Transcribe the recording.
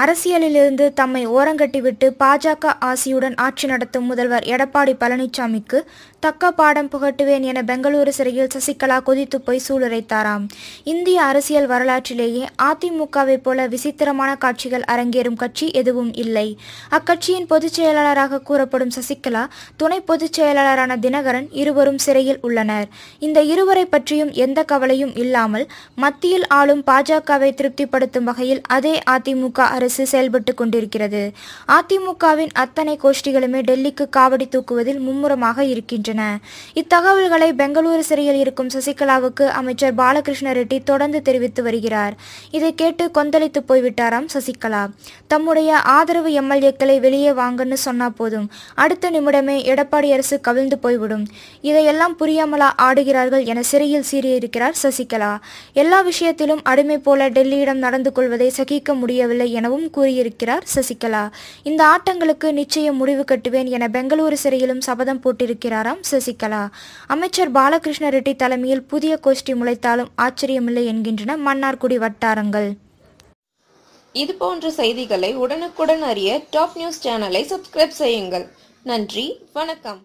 அரசியலிலிருந்து தம்மை ஓரங்கட்டிவிட்டு பாஜக ஆசியுடன் ஆட்சி நடத்தும் முதல்வர் எடப்பாடி பழனிசாமிக்கு தக்க பாடம் புகட்டுவேன் என பெங்களூரு சிறையில் சசிகலா கொதித்து போய் சூளுரைத்தாராம். இந்திய அரசியல் வரலாற்றிலேயே அதிமுகவை போல விசித்திரமான காட்சிகள் அரங்கேறும் கட்சி எதுவும் இல்லை. அக்கட்சியின் பொதுச் செயலாளராக கூறப்படும் சசிகலா துணை பொதுச் செயலாளரான தினகரன் இருவரும் சிறையில் உள்ளனர். இந்த இருவரை பற்றியும் எந்த கவலையும் இல்லாமல் மத்தியில் ஆளும் பாஜகவை திருப்திப்படுத்தும் வகையில் அதே அதிமுக அரசு செயல்பட்டு கொண்டிருக்கிறது. அதிமுகவின் அத்தனை கோஷ்டிகளுமே டெல்லிக்கு காவடி தூக்குவதில் மும்முரமாக இருக்கின்றன. இத்தகவல்களை பெங்களூரு சிறையில் இருக்கும் சசிகலாவுக்கு அமைச்சர் பாலகிருஷ்ண ரெட்டி தொடர்ந்து தெரிவித்து வருகிறார். இதை கேட்டு கொந்தளித்து போய்விட்டாராம் சசிகலா. தம்முடைய ஆதரவு எம்எல்ஏக்களை வெளியே வாங்கன்னு சொன்னா போதும். அடுத்த நிமிடமே எடப்பாடி அரசு கவிழ்ந்து போய்விடும். இதையெல்லாம் புரியாமலா ஆடுகிறார்கள் என சிறையில் சீறியிருக்கிறார் சசிகலா. எல்லா விஷயத்திலும் அடிமை போல டெல்லியிடம் நடந்து கொள்வதை சகிக்க முடியவில்லை எனவும் கூறியிருக்கிறார் சசிகலா. இந்த ஆட்டங்களுக்கு நிச்சயம் முடிவு கட்டுவேன் என பெங்களூரு சிறையிலும் சபதம் போட்டிருக்கிறாராம் சசிகலா. அமைச்சர் பாலகிருஷ்ண ரெட்டி தலைமையில் புதிய கோஷ்டி முளைத்தாலும் ஆச்சரியமில்லை என்கின்றன மன்னார்குடி வட்டாரங்கள். இது போன்ற செய்திகளை உடனுக்குடன் அறிய டாப் நியூஸ் சேனலை சப்ஸ்கிரைப் செய்யுங்கள். நன்றி வணக்கம்.